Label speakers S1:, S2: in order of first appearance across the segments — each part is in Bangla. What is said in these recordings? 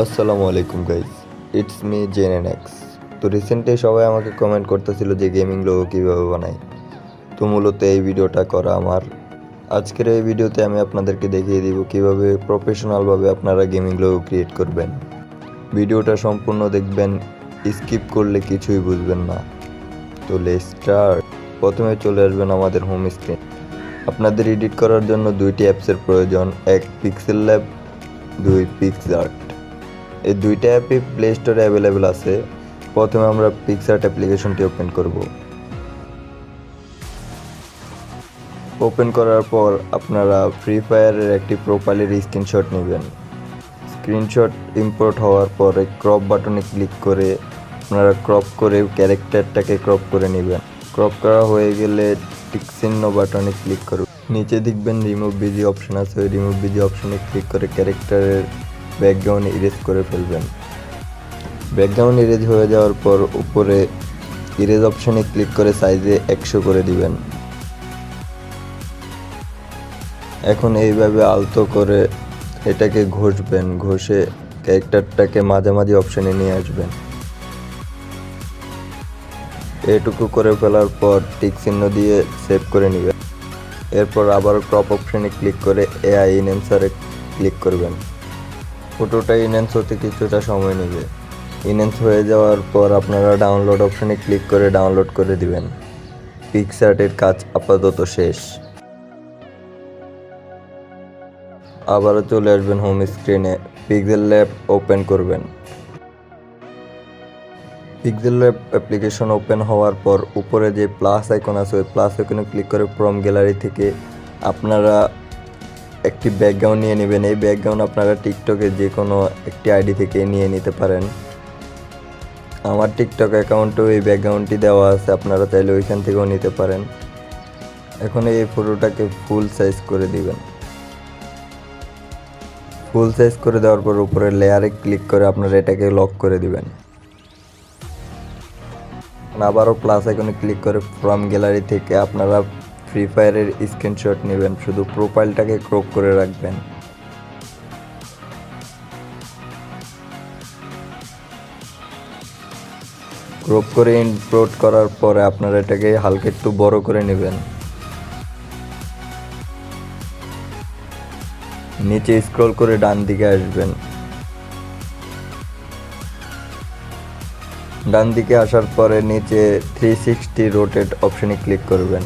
S1: আসসালামু আলাইকুম guys it's me Gen X তো রিসেন্টলি সবাই আমাকে কমেন্ট করতেছিল যে গেমিং লোগো কীভাবে বানাই। তো মূলত এই ভিডিওটা করা আমার। আজকের এই ভিডিওতে আমি আপনাদেরকে দেখিয়ে দিব কীভাবে প্রফেশনালভাবে আপনারা গেমিং লোগো ক্রিয়েট করবেন। ভিডিওটা সম্পূর্ণ দেখবেন স্কিপ করলে কিছুই বুঝবেন না। তো স্টার্ট প্রথমে চলে আসবেন আমাদের হোম স্ক্রিন আপনাদের এডিট করার জন্য দুইটি অ্যাপসের প্রয়োজন। এক পিক্সেল ল্যাব দুই পিক্সআর্ট এই দুইটা অ্যাপই প্লে স্টোরে অ্যাভেলেবেল আছে। প্রথমে আমরা পিক্সআর্ট অ্যাপ্লিকেশনটি ওপেন করব। ওপেন করার পর আপনারা ফ্রি ফায়ারের একটি প্রোফাইলের স্ক্রিনশট নেবেন। স্ক্রিনশট ইম্পোর্ট হওয়ার পরে ক্রপ বাটনে ক্লিক করে আপনারা ক্রপ করে ক্যারেক্টারটাকে ক্রপ করে নেবেন। ক্রপ করা হয়ে গেলে টিক চিহ্ন বাটনে ক্লিক করুন। নিচে দেখবেন রিমুভ বিজি অপশন আছে। ওই রিমুভ বিজি অপশনে ক্লিক করে ক্যারেক্টারের ব্যাকগ্রাউন্ড ইরেজ করে ফেলবেন। ব্যাকগ্রাউন্ড ইরেজ হয়ে যাওয়ার পর উপরে ইরেজ অপশানে ক্লিক করে সাইজে একশো করে দিবেন। এখন এইভাবে আলতো করে এটাকে ঘষবেন, ঘষে ক্যারেক্টারটাকে মাঝামাঝি অপশানে নিয়ে আসবেন। এটুকু করে ফেলার পর টিক চিহ্ন দিয়ে সেভ করে নেবেন। এরপর আবার ক্রপ অপশানে ক্লিক করে এআই ইনএন্সারে ক্লিক করবেন। ফটোটা ইনহ্যান্স হতে কিছুটা সময় নেবে। ইনহ্যান্স হয়ে যাওয়ার পর আপনারা ডাউনলোড অপশনে ক্লিক করে ডাউনলোড করে দিবেন। পিকসার্টের কাজ আপাতত শেষ। আবারও চলে আসবেন হোম স্ক্রিনে পিক্সেল ল্যাব ওপেন করবেন। পিক্সেল ল্যাব অ্যাপ্লিকেশন ওপেন হওয়ার পর উপরে যে প্লাস আইকন আছে, ওই প্লাস আইকনে ক্লিক করে ফ্রম গ্যালারি থেকে আপনারা একটি ব্যাকগ্রাউন্ড নিয়ে নেবেন। এই ব্যাকগ্রাউন্ড আপনারা টিকটকে যে কোনো একটি আইডি থেকে নিয়ে নিতে পারেন। আমার টিকটক অ্যাকাউন্টেও এই ব্যাকগ্রাউন্ডটি দেওয়া আছে, আপনারা চাইলে ওইখান থেকেও নিতে পারেন। এখন এই ফটোটাকে ফুল সাইজ করে দিবেন। ফুল সাইজ করে দেওয়ার পর উপরে লেয়ারে ক্লিক করে আপনারা এটাকে লক করে দিবেন। আবারও প্লাস আইকনে ক্লিক করে ফ্রম গ্যালারি থেকে আপনারা ফ্রি ফায়ারের স্ক্রিনশট নেবেন, শুধু প্রোফাইলটাকে ক্রপ করে রাখবেন। ক্রপ করে ইনপোর্ট করার পরে আপনারা এটাকে হালকা একটু বড় করে নেবেন। নিচে স্ক্রল করে ডান দিকে আসবেন। ডান দিকে আসার পরে নিচে থ্রি সিক্সটি রোটেট অপশনে ক্লিক করবেন।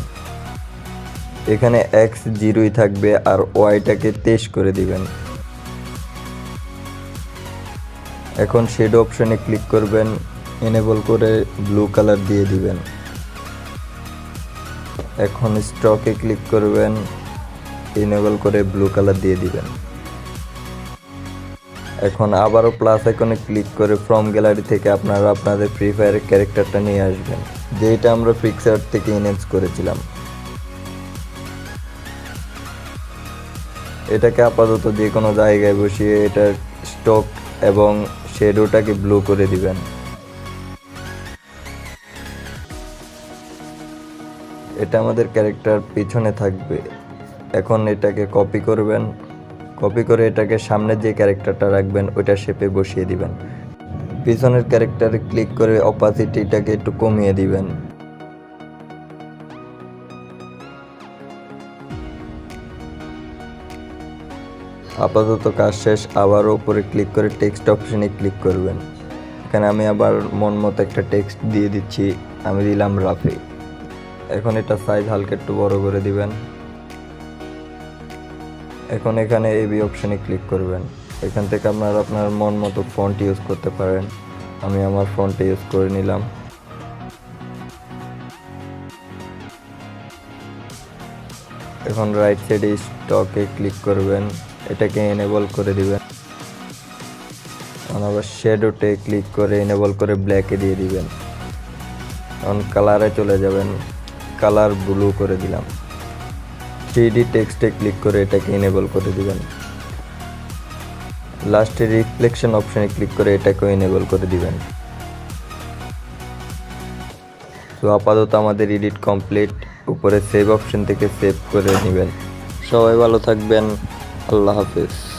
S1: এখানে এক্স জিরোই থাকবে আর ওয়াইটাকে তেইশ করে দিবেন। এখন শেড অপশানে ক্লিক করবেন এনেবল করে ব্লু কালার দিয়ে দিবেন। এখন স্টকে ক্লিক করবেন এনেবল করে ব্লু কালার দিয়ে দিবেন। এখন আবারও প্লাস আইকনে ক্লিক করে ফ্রম গ্যালারি থেকে আপনারা আপনাদের ফ্রি ফায়ারের ক্যারেক্টারটা নিয়ে আসবেন। যেটা আমরা পিক্সার থেকে ইনহেন্স করেছিলাম। এটাকে আপাতত যে কোনো জায়গায় বসিয়ে এটার স্টক এবং শেডোটাকে ব্লু করে দিবেন। এটা আমাদের ক্যারেক্টার পিছনে থাকবে। এখন এটাকে কপি করবেন। কপি করে এটাকে সামনে যে ক্যারেক্টারটা রাখবেন, ওইটা শেপে বসিয়ে দিবেন। পিছনের ক্যারেক্টারে ক্লিক করে অপাসিটিটাকে একটু কমিয়ে দিবেন। আপাতত কাজ শেষ, আবার উপরে ক্লিক করে টেক্সট অপশনে ক্লিক করবেন। এখানে আমি আবার মন মতো একটা টেক্সট দিয়ে দিচ্ছি, আমি দিলাম রাফি। এখন এটা সাইজ হালকা একটু বড় করে দিবেন। এখন এখানে এবি অপশনে ক্লিক করবেন। এখান থেকে আপনারা, আপনার মন মতো ফন্ট ইউজ করতে পারেন। আমি আমার ফন্টে ইউজ করে নিলাম। এখন রাইট সাইডে স্টকে ক্লিক করবেন। এটাকে এনেবল করে দিবেন। আবার শেডোতে ক্লিক করে এনেবল করে ব্ল্যাকে দিয়ে দিবেন। এখন কালারে চলে যাবেন কালার ব্লু করে দিলাম। থ্রি টেক্সটে ক্লিক করে এটাকে এনেবল করে দিবেন। লাস্টে রিফ্লেকশন অপশনে ক্লিক করে এটাকেও এনেবল করে দিবেন। তো আপাতত আমাদের এডিট কমপ্লিট উপরে সেভ অপশন থেকে সেভ করে নেবেন। সবাই ভালো থাকবেন। আল্লাহ হাফেজ